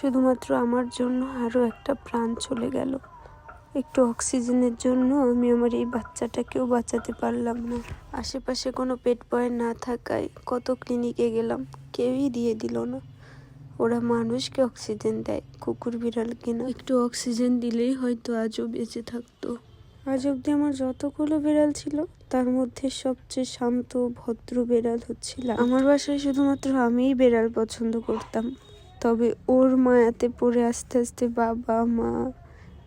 শুধুমাত্র আমার জন্য আরও একটা প্রাণ চলে গেল। একটু অক্সিজেনের জন্য আমি আমার এই বাচ্চাটাকেও বাঁচাতে পারলাম না। আশেপাশে কোনো পেট পয়েন্ট না থাকায় কত ক্লিনিকে গেলাম, কেউই দিয়ে দিল না। ওরা মানুষকে অক্সিজেন দেয়, কুকুর বিড়ালকে না একটু অক্সিজেন দিলেই হয়তো আজও বেঁচে থাকতো। আজ অব্দি আমার যতগুলো বিড়াল ছিল, তার মধ্যে সবচেয়ে শান্ত, ভদ্র বিড়াল হচ্ছিল আমার বাসায় শুধুমাত্র আমিই বিড়াল পছন্দ করতাম। তবে ওর মায়াতে পড়ে আস্তে আস্তে বাবা, মা,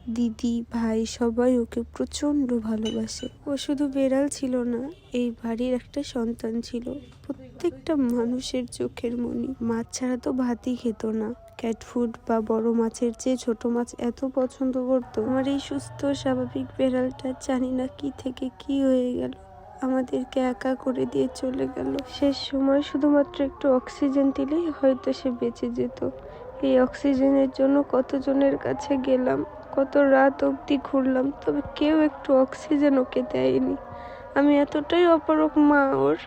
দিদি, ভাই সবাই ওকে প্রচণ্ড ভালোবাসে। ও শুধু বেড়াল ছিল না, এই বাড়ির একটা সন্তান ছিল। প্রত্যেকটা মানুষের চোখের মনি। মাছ ছাড়া তো ভাতই খেত না। ক্যাট ফুড বা বড় মাছের চেয়ে ছোট মাছ এত পছন্দ করতো। আমার এই সুস্থ, স্বাভাবিক বেড়ালটা জানি না কি থেকে কি হয়ে গেল। আমাদেরকে একা করে দিয়ে চলে গেল। শেষ সময় শুধুমাত্র একটু অক্সিজেন দিলেই হয়তো সে বেঁচে যেত। এই অক্সিজেনের জন্য কতজনের কাছে গেলাম, কত রাত অবধি ঘুরলাম, তবে কেউ একটু অক্সিজেন ওকে দেয়নি। আমি এতটাই অপারক মা ওর,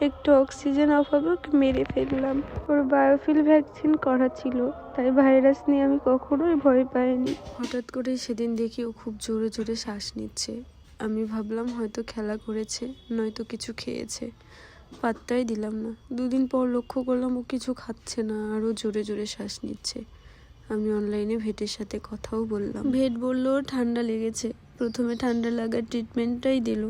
একটু অক্সিজেন অভাবে ওকে মেরে ফেললাম। ওর বায়োফিল ভ্যাকসিন করা ছিল, তাই ভাইরাস নিয়ে আমি কখনোই ভয় পাইনি। হঠাৎ করে সেদিন দেখি ও খুব জোরে জোরে শ্বাস নিচ্ছে। আমি ভাবলাম হয়তো খেলা করেছে, নয়তো কিছু খেয়েছে। পাত্তাই দিলাম না। দুদিন পর লক্ষ্য করলাম ও কিছু খাচ্ছে না, আরও জোরে জোরে শ্বাস নিচ্ছে। আমি অনলাইনে ভেটের সাথে কথাও বললাম। ভেট বলল ঠান্ডা লেগেছে। প্রথমে ঠান্ডা লাগার ট্রিটমেন্টটাই দিল।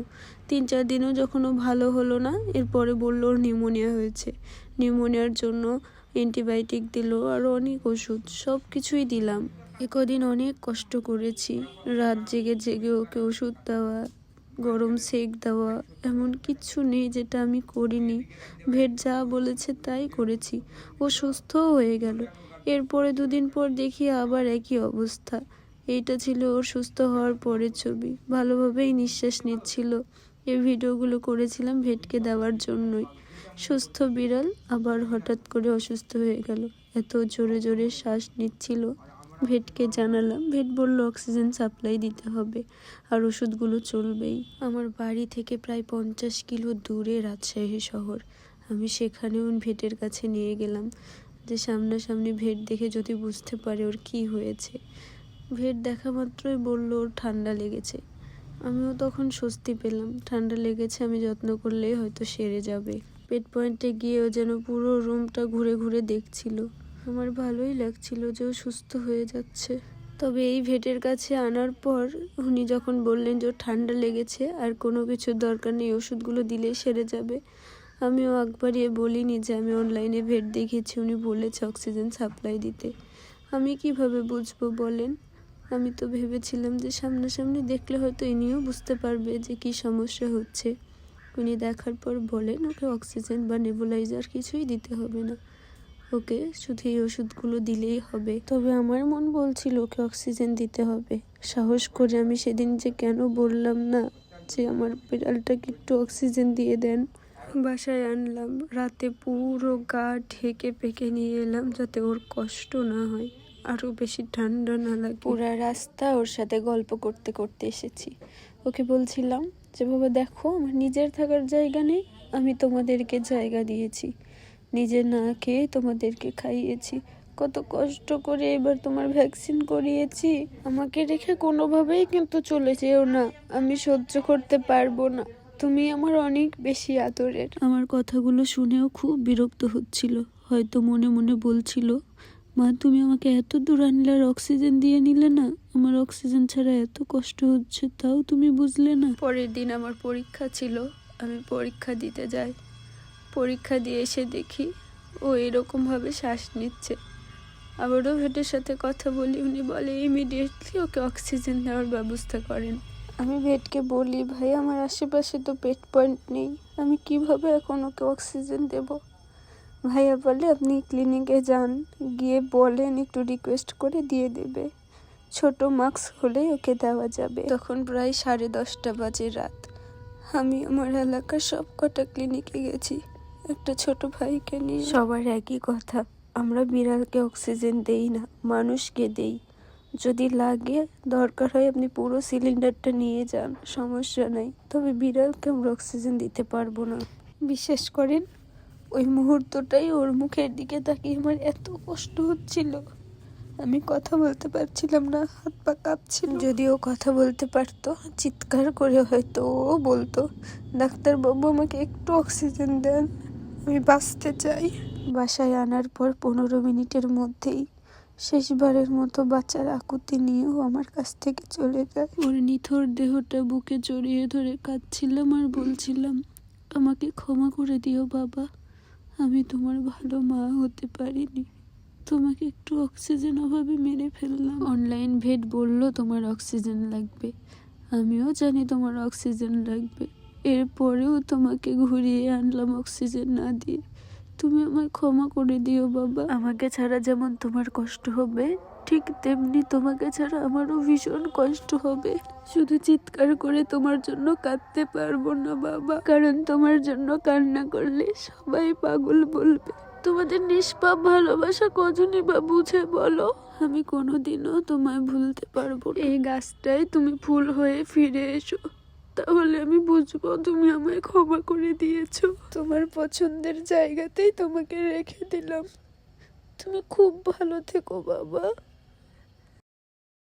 তিন চার দিনও যখন ও ভালো হলো না, এরপরে বলল ওর নিউমোনিয়া হয়েছে। নিউমোনিয়ার জন্য অ্যান্টিবায়োটিক দিল আর অনেক ওষুধ সব কিছুই দিলাম। এ কদিন অনেক কষ্ট করেছি। রাত জেগে জেগে ওকে ওষুধ দেওয়া, গরম সেক দেওয়া, এমন কিচ্ছু নেই যেটা আমি করিনি। ভেট যা বলেছে তাই করেছি। ও সুস্থও হয়ে গেল। এরপরে দুদিন পর দেখি আবার একই অবস্থা। এইটা ছিল ওর সুস্থ হওয়ার পরের ছবি। ভালোভাবেই নিঃশ্বাস নিচ্ছিল। এই ভিডিওগুলো করেছিলাম ভেটকে দেওয়ার জন্যই। সুস্থ বিড়াল আবার হঠাৎ করে অসুস্থ হয়ে গেল। এত জোরে জোরে শ্বাস নিচ্ছিল। ভেটকে জানালাম। ভেট বলল, অক্সিজেন সাপ্লাই দিতে হবে আর ওষুধগুলো চলবেই। আমার বাড়ি থেকে প্রায় পঞ্চাশ কিলো দূরে রাজশাহী শহর। আমি সেখানেও ভেটের কাছে নিয়ে গেলাম। যে সামনাসামনি ভেট দেখে যদি বুঝতে পারে ওর কি হয়েছে। ভেট দেখা মাত্রই বলল, ওর ঠান্ডা লেগেছে। আমিও তখন স্বস্তি পেলাম। ঠান্ডা লেগেছে আমি যত্ন করলেই হয়তো সেরে যাবে। পেট পয়েন্টে গিয়েও যেন পুরো রুমটা ঘুরে ঘুরে দেখছিল। আমার ভালোই লাগছিল যে ও সুস্থ হয়ে যাচ্ছে। তবে এই ভেটের কাছে আনার পর উনি যখন বললেন যে ঠান্ডা লেগেছে আর কোনো কিছুর দরকার নেই, ওষুধগুলো দিলেই সেরে যাবে, আমিও একবারই বলিনি যে আমি অনলাইনে ভেট দেখেছি উনি বলেছে অক্সিজেন সাপ্লাই দিতে। আমি কীভাবে বুঝব বলেন? আমি তো ভেবেছিলাম যে সামনাসামনি দেখলে হয়তো ইনিও বুঝতে পারবে যে কি সমস্যা হচ্ছে। উনি দেখার পর বলেন, ওকে অক্সিজেন বা নেবুলাইজার কিছুই দিতে হবে না। ওকে শুধু এই ওষুধগুলো দিলেই হবে। তবে আমার মন বলছিল ওকে অক্সিজেন দিতে হবে। সাহস করে আমি সেদিন যে কেন বললাম না যে আমার বিড়ালটাকে একটু অক্সিজেন দিয়ে দেন। বাসায় আনলাম। রাতে পুরো গা ঢেকে পেকে নিয়ে এলাম যাতে ওর কষ্ট না হয়, আরও বেশি ঠান্ডা না লাগে। পুরা রাস্তা ওর সাথে গল্প করতে করতে এসেছি। ওকে বলছিলাম যে বাবা দেখো, আমার নিজের থাকার জায়গা নেই, আমি তোমাদেরকে জায়গা দিয়েছি। নিজে না খেয়ে তোমাদেরকে খাইয়েছি। কত কষ্ট করে এবার তোমার ভ্যাকসিন করিয়েছি। আমাকে রেখে কোনোভাবেই কিন্তু চলে যেও না। আমি সহ্য করতে পারব না। তুমি আমার অনেক বেশি আদরের। আমার কথাগুলো শুনেও খুব বিরক্ত হচ্ছিল। হয়তো মনে মনে বলছিল মা তুমি আমাকে এত দূর আনলে আর অক্সিজেন দিয়ে নিলে না? আমার অক্সিজেন ছাড়া এত কষ্ট হচ্ছে তাও তুমি বুঝলে না? পরের দিন আমার পরীক্ষা ছিল। আমি পরীক্ষা দিতে যাই। পরীক্ষা দিয়ে এসে দেখি ও এরকমভাবে শ্বাস নিচ্ছে। আবারও ভেটের সাথে কথা বলি, উনি বলে ইমিডিয়েটলি ওকে অক্সিজেন দেওয়ার ব্যবস্থা করেন। আমি ভেটকে বলি, ভাই, আমার আশেপাশে তো পেট পয়েন্ট নেই, আমি কীভাবে এখন ওকে অক্সিজেন দেব? ভাইয়া বলে, আপনি ক্লিনিকে যান, গিয়ে বলেন, একটু রিকোয়েস্ট করে দিয়ে দেবে। ছোট মাস্ক হলেই ওকে দেওয়া যাবে। তখন প্রায় সাড়ে দশটা বাজে রাত। আমি আমার এলাকার সব কটা ক্লিনিকে গেছি। একটা ছোট ভাইকে নিয়ে। সবার একই কথা আমরা বিড়ালকে অক্সিজেন দেই না মানুষকে দেই। যদি লাগে দরকার হয় আপনি পুরো সিলিন্ডারটা নিয়ে যান সমস্যা নাই। তবে বিড়ালকে আমরা অক্সিজেন দিতে পারব না। বিশ্বাস করেন ওই মুহূর্তটাই ওর মুখের দিকে তাকিয়ে আমার এত কষ্ট হচ্ছিল। আমি কথা বলতে পারছিলাম না হাত পা কাঁপছিল। যদিও কথা বলতে পারতো চিৎকার করে হয়তো ও বলতো ডাক্তারবাবু আমাকে একটু অক্সিজেন দেন। আমি বাঁচতে চাই বাসায় আনার পর পনেরো মিনিটের মধ্যেই শেষবারের মতো বাচ্চার আকুতি নিয়েও আমার কাছ থেকে চলে যায়। ওর নিথর দেহটা বুকে জড়িয়ে ধরে কাঁদছিলাম আর বলছিলাম আমাকে ক্ষমা করে দিও বাবা আমি তোমার ভালো মা হতে পারিনি। তোমাকে একটু অক্সিজেন অভাবে মেরে ফেললাম। অনলাইন ভেট বলল তোমার অক্সিজেন লাগবে। আমিও জানি তোমার অক্সিজেন লাগবে। এরপরেও তোমাকে ঘুরিয়ে আনলাম অক্সিজেন না দিয়ে। তুমি আমায় ক্ষমা করে দিও বাবা। আমাকে ছাড়া যেমন তোমার কষ্ট হবে ঠিক তেমনি তোমাকে ছাড়া আমারও ভীষণ কষ্ট হবে। শুধু চিৎকার করে তোমার জন্য কাঁদতে পারব না বাবা। কারণ তোমার জন্য কান্না করলে সবাই পাগল বলবে। তোমাদের নিষ্পাপ ভালোবাসা কজনই বা বুঝে বলো? আমি কোনোদিনও তোমায় ভুলতে পারব এই গাছটায় তুমি ফুল হয়ে ফিরে এসো। তাহলে আমি বুঝব তুমি আমায় ক্ষমা করে দিয়েছ। তোমার পছন্দের জায়গাতেই তোমাকে রেখে দিলাম। তুমি খুব ভালো থেকো, বাবা।